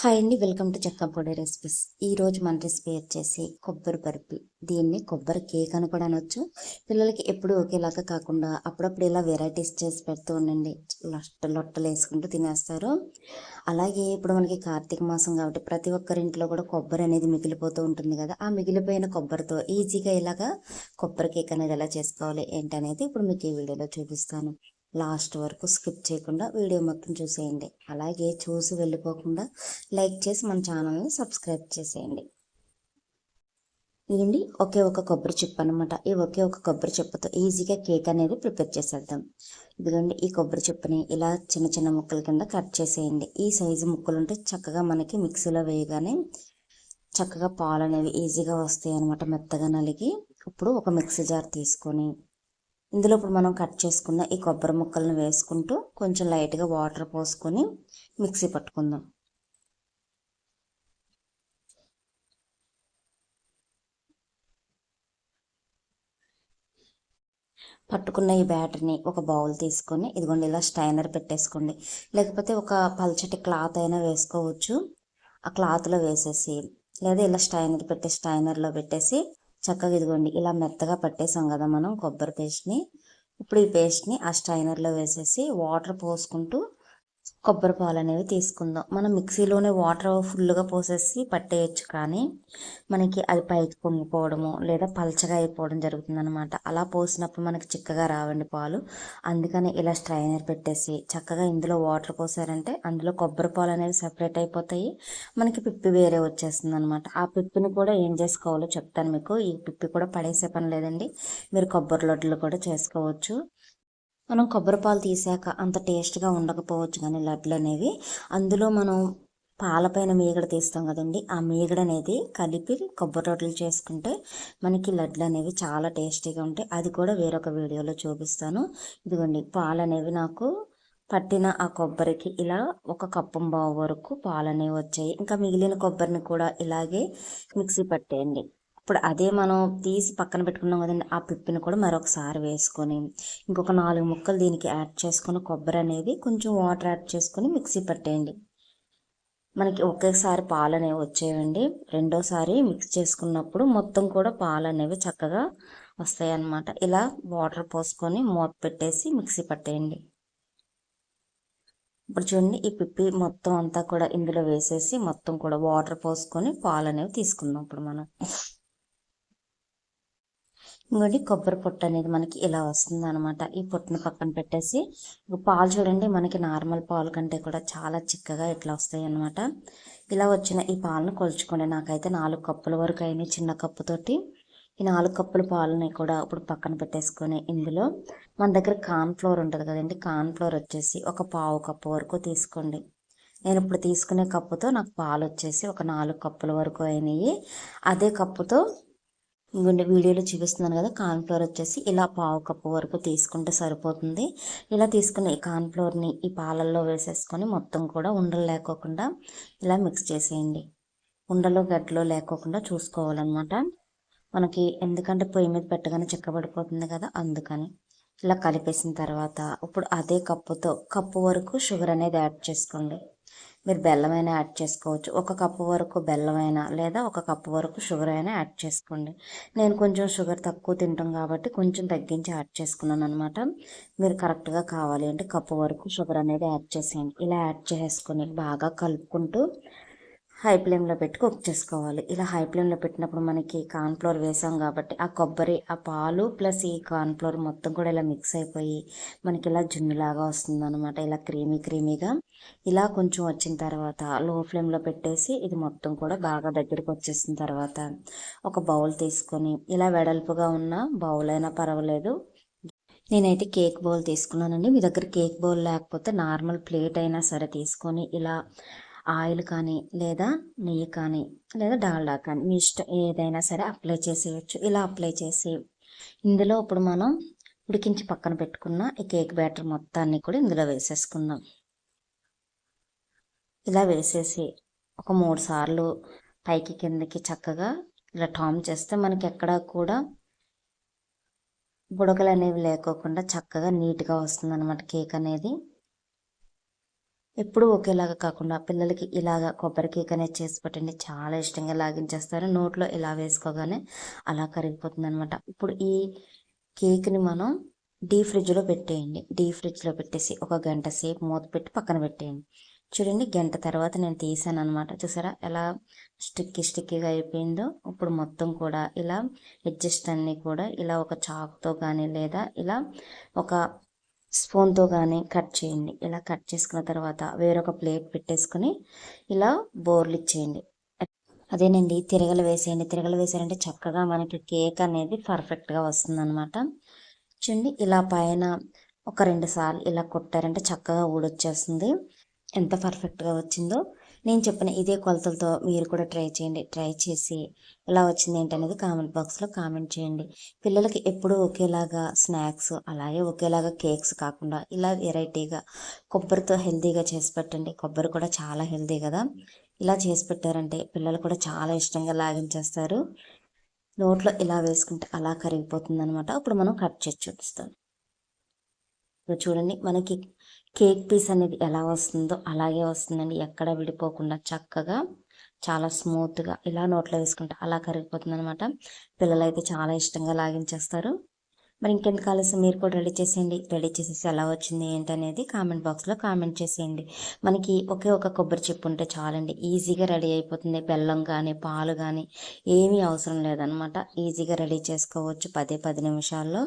Hi అండి welcome to చక్కంపొడి recipes ఈరోజు మన రెసిపీ వచ్చేసి కొబ్బరి బర్ఫీ దీన్ని కొబ్బరి కేక్ అని కూడా అనొచ్చు. పిల్లలకి ఎప్పుడు ఒకేలాగా కాకుండా అప్పుడప్పుడు ఇలా వెరైటీస్ చేసి పెడుతూ ఉండండి. లొట్ట లొట్టలు వేసుకుంటూ తినేస్తారు. అలాగే ఇప్పుడు మనకి కార్తీక మాసం కాబట్టి ప్రతి ఒక్కరి ఇంట్లో కూడా కొబ్బరి అనేది మిగిలిపోతూ ఉంటుంది కదా. ఆ మిగిలిపోయిన కొబ్బరితో ఈజీగా ఇలాగా కొబ్బరి కేక్ అనేది ఎలా చేసుకోవాలి ఏంటనేది ఇప్పుడు మీకు ఈ వీడియోలో చూపిస్తాను. లాస్ట్ వరకు స్కిప్ చేయకుండా వీడియో మొత్తం చూసేయండి. అలాగే చూసి వెళ్ళిపోకుండా లైక్ చేసి మన ఛానల్ని సబ్స్క్రైబ్ చేసేయండి. ఇదండి ఒకే ఒక కొబ్బరి చిప్ప అనమాట ఈ ఒకే ఒక కొబ్బరి చిప్పతో ఈజీగా కేక్ అనేది ప్రిపేర్ చేసేద్దాం. ఇదిగోండి ఈ కొబ్బరి చిప్పని ఇలా చిన్న చిన్న ముక్కల కింద కట్ చేసేయండి. ఈ సైజు ముక్కలు ఉంటే చక్కగా మనకి మిక్సీలో వేయగానే చక్కగా పాలు అనేవి ఈజీగా వస్తాయి అనమాట మెత్తగా నలిగి. ఇప్పుడు ఒక మిక్సీ జార్ తీసుకొని ఇందులో ఇప్పుడు మనం కట్ చేసుకున్న ఈ కొబ్బరి ముక్కలను వేసుకుంటూ కొంచెం లైట్గా వాటర్ పోసుకొని మిక్సీ పట్టుకుందాం. పట్టుకున్న ఈ బ్యాటర్ని ఒక బౌల్ తీసుకొని ఇదిగోండి ఇలా స్టైనర్ పెట్టేసుకోండి. లేకపోతే ఒక పల్చటి క్లాత్ అయినా వేసుకోవచ్చు. ఆ క్లాత్లో వేసేసి లేదా ఇలా స్టైనర్ పెట్టి స్టైనర్లో పెట్టేసి చక్కగా ఇదిగోండి ఇలా మెత్తగా పట్టేసాం కదా మనం కొబ్బరి పేస్ట్ని. ఇప్పుడు ఈ పేస్ట్ని ఆ స్టైనర్లో వేసేసి వాటర్ పోసుకుంటూ కొబ్బరి పాలు అనేవి తీసుకుందాం. మనం మిక్సీలోనే వాటర్ ఫుల్గా పోసేసి పట్టేయచ్చు కానీ మనకి అది పైకి పొంగిపోవడము లేదా పలచగా అయిపోవడం జరుగుతుంది అనమాట అలా పోసినప్పుడు మనకి చిక్కగా రావండి పాలు. అందుకని ఇలా స్ట్రైనర్ పెట్టేసి చక్కగా ఇందులో వాటర్ పోసారంటే అందులో కొబ్బరి పాలు అనేవి సపరేట్ అయిపోతాయి. మనకి పిప్పి వేరే వచ్చేస్తుంది అనమాట ఆ పిప్పిని కూడా ఏం చేసుకోవాలో చెప్తాను మీకు. ఈ పిప్పి కూడా పడేసే పని లేదండి. మీరు కొబ్బరి లడ్డులు కూడా చేసుకోవచ్చు. మనం కొబ్బరి పాలు తీసాక అంత టేస్ట్గా ఉండకపోవచ్చు కానీ లడ్లు అనేవి అందులో మనం పాలపైన మీగడ తీస్తాం కదండి ఆ మీగడ అనేది కలిపి కొబ్బరి రొట్టెలు చేసుకుంటే మనకి లడ్లు అనేవి చాలా టేస్టీగా ఉంటాయి. అది కూడా వేరొక వీడియోలో చూపిస్తాను. ఇదిగోండి పాలు అనేవి నాకు పట్టిన ఆ కొబ్బరికి ఇలా ఒక కప్పం బావు వరకు పాలు అనేవి వచ్చాయి. ఇంకా మిగిలిన కొబ్బరిని కూడా ఇలాగే మిక్సీ పట్టేయండి. ఇప్పుడు అదే మనం తీసి పక్కన పెట్టుకున్నాం కదండి ఆ పిప్పిని కూడా మరొకసారి వేసుకొని ఇంకొక నాలుగు ముక్కలు దీనికి యాడ్ చేసుకొని కొబ్బరి అనేది కొంచెం వాటర్ యాడ్ చేసుకొని మిక్సీ పట్టేయండి. మనకి ఒకేసారి పాలు అనేవి వచ్చేయండి. రెండోసారి మిక్స్ చేసుకున్నప్పుడు మొత్తం కూడా పాలు అనేవి చక్కగా వస్తాయి అన్నమాట ఇలా వాటర్ పోసుకొని మూత పెట్టేసి మిక్సీ పట్టేయండి. ఇప్పుడు చూడండి ఈ పిప్పి మొత్తం అంతా కూడా ఇందులో వేసేసి మొత్తం కూడా వాటర్ పోసుకొని పాలు అనేవి తీసుకుందాం ఇప్పుడు మనం. ఇంకోటి కొబ్బరి పొట్టు అనేది మనకి ఇలా వస్తుంది అనమాట ఈ పొట్టును పక్కన పెట్టేసి పాలు చూడండి మనకి నార్మల్ పాలు కంటే కూడా చాలా చిక్కగా ఇట్లా వస్తాయి అనమాట ఇలా వచ్చిన ఈ పాలను కొలుచుకోండి. నాకైతే నాలుగు కప్పుల వరకు అయినాయి చిన్న కప్పుతోటి ఈ నాలుగు కప్పుల పాలని కూడా ఇప్పుడు పక్కన పెట్టేసుకొని ఇందులో మన దగ్గర కార్న్ ఫ్లోర్ ఉంటుంది కదండి కార్న్ ఫ్లోర్ వచ్చేసి ఒక పావు కప్పు వరకు తీసుకోండి. నేను ఇప్పుడు తీసుకునే కప్పుతో నాకు పాలు వచ్చేసి ఒక నాలుగు కప్పుల వరకు అయినాయి. అదే కప్పుతో ఇంకొండి వీడియోలో చూపిస్తున్నాను కదా కార్న్ఫ్లోర్ వచ్చేసి ఇలా పావు కప్పు వరకు తీసుకుంటే సరిపోతుంది. ఇలా తీసుకున్న ఈ కార్న్ఫ్లోర్ని ఈ పాలల్లో వేసేసుకొని మొత్తం కూడా ఉండలు లేకోకుండా ఇలా మిక్స్ చేసేయండి. ఉండలు గడ్డలు లేకోకుండా చూసుకోవాలన్నమాట. మనకి ఎందుకంటే పొయ్యి మీద పెట్టగానే చిక్కబడిపోతుంది కదా అందుకని. ఇలా కలిపేసిన తర్వాత ఇప్పుడు అదే కప్పుతో కప్పు వరకు షుగర్ అనేది యాడ్ చేసుకోండి. మీరు బెల్లమైనా యాడ్ చేసుకోవచ్చు. ఒక కప్పు వరకు బెల్లమైనా లేదా ఒక కప్పు వరకు షుగర్ అయినా యాడ్ చేసుకోండి. నేను కొంచెం షుగర్ తక్కువ తింటాం కాబట్టి కొంచెం తగ్గించి యాడ్ చేసుకున్నాను అనమాట మీరు కరెక్ట్గా కావాలి అంటే కప్పు వరకు షుగర్ అనేది యాడ్ చేసేయండి. ఇలా యాడ్ చేసుకుని బాగా కలుపుకుంటూ హై ఫ్లేమ్లో పెట్టి కుక్ చేసుకోవాలి. ఇలా హై ఫ్లేమ్లో పెట్టినప్పుడు మనకి కార్న్ఫ్లోర్ వేసాం కాబట్టి ఆ కొబ్బరి ఆ పాలు ప్లస్ ఈ కార్న్ఫ్లోర్ మొత్తం కూడా ఇలా మిక్స్ అయిపోయి మనకి ఇలా జున్నులాగా వస్తుంది అనమాట ఇలా క్రీమీ క్రీమీగా. ఇలా కొంచెం వచ్చిన తర్వాత లో ఫ్లేమ్లో పెట్టేసి ఇది మొత్తం కూడా బాగా దగ్గరికి వచ్చేసిన తర్వాత ఒక బౌల్ తీసుకొని ఇలా వెడల్పుగా ఉన్న బౌల్ అయినా పర్వాలేదు. నేనైతే కేక్ బౌల్ తీసుకున్నానండి. మీ దగ్గర కేక్ బౌల్ లేకపోతే నార్మల్ ప్లేట్ అయినా సరే తీసుకొని ఇలా ఆయిల్ కానీ లేదా నెయ్యి కానీ లేదా డాల్డా కానీ మీ ఇష్టం ఏదైనా సరే అప్లై చేసేయచ్చు. ఇలా అప్లై చేసి ఇందులో ఇప్పుడు మనం ఉడికించి పక్కన పెట్టుకున్న ఈ కేక్ బ్యాటర్ మొత్తాన్ని కూడా ఇందులో వేసేసుకుందాం. ఇలా వేసేసి ఒక మూడు సార్లు పైకి కిందకి చక్కగా ఇలా టామ్ చేస్తే మనకి ఎక్కడా కూడా బుడగలు అనేవి లేకోకుండా చక్కగా నీట్గా వస్తుంది అనమాట కేక్ అనేది. ఎప్పుడు ఒకేలాగా కాకుండా పిల్లలకి ఇలాగా కొబ్బరి కేక్ అనేది చేసి పెట్టండి. చాలా ఇష్టంగా లాగించేస్తారు. నోట్లో ఇలా వేసుకోగానే అలా కరిగిపోతుంది అనమాట ఇప్పుడు ఈ కేక్ని మనం డీ ఫ్రిడ్జ్లో పెట్టేయండి. డీ ఫ్రిడ్జ్లో పెట్టేసి ఒక గంట సేపు మూత పెట్టి పక్కన పెట్టేయండి. చూడండి గంట తర్వాత నేను తీసాను అనమాట చూసారా ఎలా స్టిక్కి స్టిక్కీగా అయిపోయిందో. ఇప్పుడు మొత్తం కూడా ఇలా అడ్జస్ట్ అన్నీ కూడా ఇలా ఒక చాక్తో కానీ లేదా ఇలా ఒక స్పూన్తో కానీ కట్ చేయండి. ఇలా కట్ చేసుకున్న తర్వాత వేరొక ప్లేట్ పెట్టేసుకొని ఇలా బోర్లు ఇచ్చేయండి. అదేనండి తిరగలు వేసేయండి. తిరగలు వేసారంటే చక్కగా మనకి కేక్ అనేది పర్ఫెక్ట్గా వస్తుంది అనమాట చూడండి ఇలా పైన ఒక రెండు సార్లు ఇలా కొట్టారంటే చక్కగా ఊడొచ్చేస్తుంది. ఎంత పర్ఫెక్ట్గా వచ్చిందో. నేను చెప్పిన ఇదే కొలతలతో మీరు కూడా ట్రై చేయండి. ట్రై చేసి ఎలా వచ్చింది ఏంటనేది కామెంట్ బాక్స్లో కామెంట్ చేయండి. పిల్లలకి ఎప్పుడూ ఒకేలాగా స్నాక్స్ అలాగే ఒకేలాగా కేక్స్ కాకుండా ఇలా వెరైటీగా కొబ్బరితో హెల్తీగా చేసి పెట్టండి. కొబ్బరి కూడా చాలా హెల్తీ కదా. ఇలా చేసి పెట్టారంటే పిల్లలు కూడా చాలా ఇష్టంగా లాగించేస్తారు. నోట్లో ఇలా వేసుకుంటే అలా కరిగిపోతుంది అనమాట అప్పుడు మనం కట్ చేసి చూపిస్తాం ఇప్పుడు చూడండి మనకి కేక్ పీస్ అనేది ఎలా వస్తుందో అలాగే వస్తుందండి. ఎక్కడ విడిపోకుండా చక్కగా చాలా స్మూత్గా ఇలా నోట్లో వేసుకుంటే అలా కరిగిపోతుంది అనమాట పిల్లలు అయితే చాలా ఇష్టంగా లాగించేస్తారు. మరి ఇంకెందుకు ఆలస్యం? మీరు కూడా రెడీ చేసేయండి. రెడీ చేసేసి ఎలా వచ్చింది ఏంటనేది కామెంట్ బాక్స్లో కామెంట్ చేసేయండి. మనకి ఒకే ఒక కొబ్బరి చెప్పు ఉంటే చాలండి. ఈజీగా రెడీ అయిపోతుంది. బెల్లం కానీ పాలు కానీ ఏమీ అవసరం లేదనమాట ఈజీగా రెడీ చేసుకోవచ్చు పదే పది నిమిషాల్లో.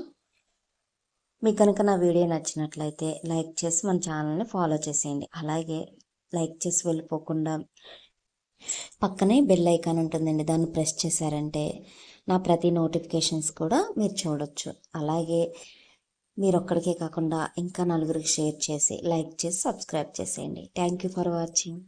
మీకు కనుక నా వీడియో నచ్చినట్లయితే లైక్ చేసి మన ఛానల్ని ఫాలో చేసేయండి. అలాగే లైక్ చేసి వెళ్ళిపోకుండా పక్కనే బెల్ ఐకాన్ ఉంటుందండి దాన్ని ప్రెస్ చేశారంటే నా ప్రతి నోటిఫికేషన్స్ కూడా మీరు చూడొచ్చు. అలాగే మీరు ఒక్కడికే కాకుండా ఇంకా నలుగురికి షేర్ చేసి లైక్ చేసి సబ్స్క్రైబ్ చేసేయండి. Thank you for watching.